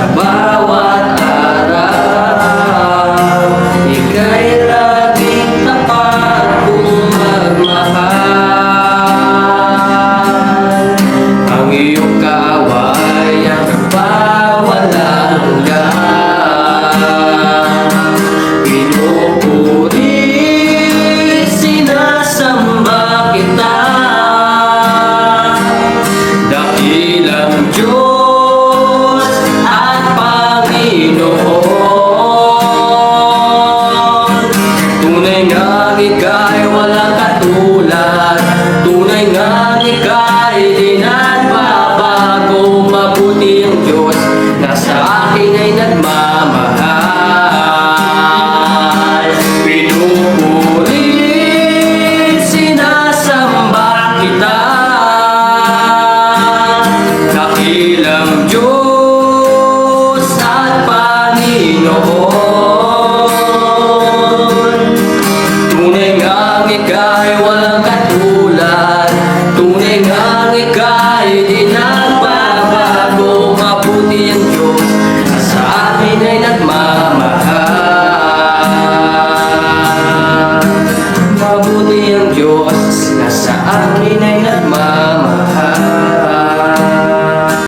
sabá. din at mabago Mabuti ang Diyos na sa akin ay sinasamba kita. Dakilang Diyos at Panginoon. mabuti ang Diyos na sa akin ay nag